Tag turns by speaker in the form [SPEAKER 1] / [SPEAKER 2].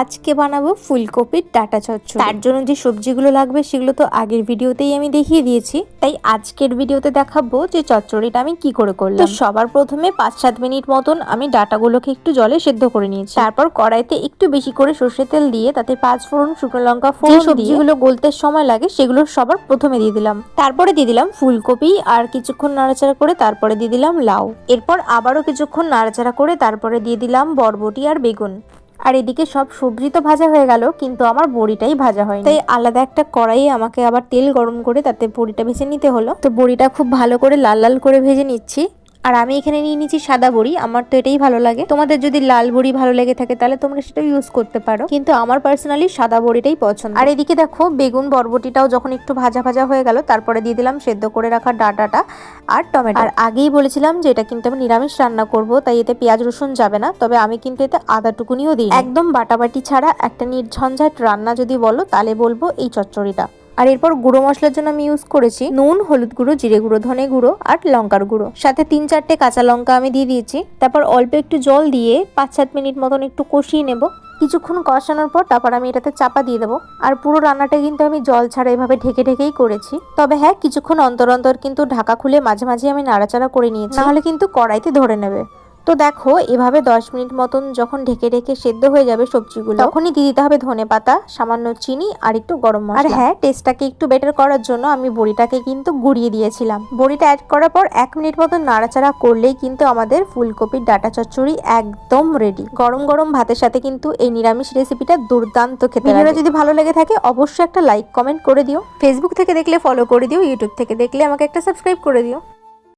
[SPEAKER 1] আজকে বানাবো ফুলকপির ডাটা চচ্চড়ি। তার জন্য যে সবজিগুলো লাগবে সেগুলো তো আগের ভিডিওতেই আমি দেখিয়ে দিয়েছি। তাই আজকের ভিডিওতে দেখাবো যে চচ্চড়িটা আমি কি করে করলাম। তো সবার প্রথমে পাঁচ সাত মিনিট মতন আমি ডাটাগুলোকে একটু জলে সেদ্ধ করে নিয়েছি। তারপর কড়াইতে একটু বেশি করে সর্ষে তেল দিয়ে তাতে পাঁচ ফোড়ন শুকনো লঙ্কা ফোড়ন সবজিগুলো গলতে সময় লাগে সেগুলো সবার প্রথমে দিয়ে দিলাম। তারপরে দিয়ে দিলাম ফুলকপি আর কিছুক্ষণ নাড়াচাড়া করে তারপরে দিয়ে দিলাম লাউ। এরপর আবারও কিছুক্ষণ নাড়াচাড়া করে তারপরে দিয়ে দিলাম বরবটি আর বেগুন। আর এদিকে সব সবজি তো ভাজা হয়ে গেল, কিন্তু আমার বড়িটাই ভাজা হয়নি। তাই আলাদা একটা কড়াইয়ে আমাকে আবার তেল গরম করে তাতে বড়িটা ভেজে নিতে হলো। তো বড়িটা খুব ভালো করে লাল লাল করে ভেজে নিচ্ছি। আর আমি এখানে নিয়ে নিচ্ছি সাদা বড়ি, আমার তো এটাই ভালো লাগে। তোমাদের যদি লাল বড়ি ভালো লেগে থাকে, তাহলে তোমরা সেটা ইউজ করতে পারো। কিন্তু আমার পার্সোনালি সাদা বড়িটাই পছন্দ। আর এদিকে দেখো, বেগুন বরবটিটাও যখন একটু ভাজা ভাজা হয়ে গেল, তারপরে দিয়ে দিলাম সেদ্ধ করে রাখা ডাটাটা আর টমেটো। আর আগেই বলেছিলাম যে এটা কিন্তু আমি নিরামিষ রান্না করব, তাই এতে পেঁয়াজ রসুন যাবে না, তবে আমি কিন্তু এতে আদা টুকুনিও দিই একদম বাটাবাটি ছাড়া একটা নির্ঝঞ্ঝাট রান্না যদি বলো, তাহলে বলব এই চচ্চড়িটা। আর এরপর গুঁড়ো মশলার জন্য আমি ইউজ করেছি নুন, হলুদ গুঁড়ো, জিরে গুঁড়ো, ধনে গুঁড়ো আর লঙ্কার গুঁড়ো। সাথে তিন চারটে কাঁচা লঙ্কা আমি দিয়ে দিয়েছি। তারপর অল্প একটু জল দিয়ে পাঁচ সাত মিনিট মতন একটু কষিয়ে নেব। কিছুক্ষণ কষানোর পর তারপর আমি এটাতে চাপা দিয়ে দেবো। আর পুরো রান্নাটা কিন্তু আমি জল ছাড়া এভাবে ঢেকে ঢেকেই করেছি। তবে হ্যাঁ কিছুক্ষণ অন্তর অন্তর কিন্তু ঢাকা খুলে মাঝে মাঝে আমি নাড়াচাড়া করে নিয়েছি। নাহলে কিন্তু কড়াইতে ধরে নেবে। তো দেখো এভাবে দশ মিনিট মতন যখন ঢেকে ঢেকে সেদ্ধ হয়ে যাবে সবজিগুলো তখনই দিয়ে দিতে হবে ধনে পাতা সামান্য চিনি আর একটু গরম মশলা। আর হ্যাঁ টেস্টটাকে একটু বেটার করার জন্য আমি বড়িটাকে কিন্তু গুঁড়িয়ে দিয়েছিলাম। বড়িটা অ্যাড করার পর এক মিনিট মতন নাড়াচাড়া করলেই কিন্তু আমাদের ফুলকপির ডাটা চচ্চড়ি একদম রেডি গরম গরম ভাতের সাথে কিন্তু এই নিরামিষ রেসিপিটা দুর্দান্ত খেতে ভিডিওটা যদি ভালো লেগে থাকে অবশ্যই একটা লাইক কমেন্ট করে দিও। ফেসবুক থেকে দেখলে ফলো করে দিও ইউটিউব থেকে দেখলে আমাকে একটা সাবস্ক্রাইব করে দিও।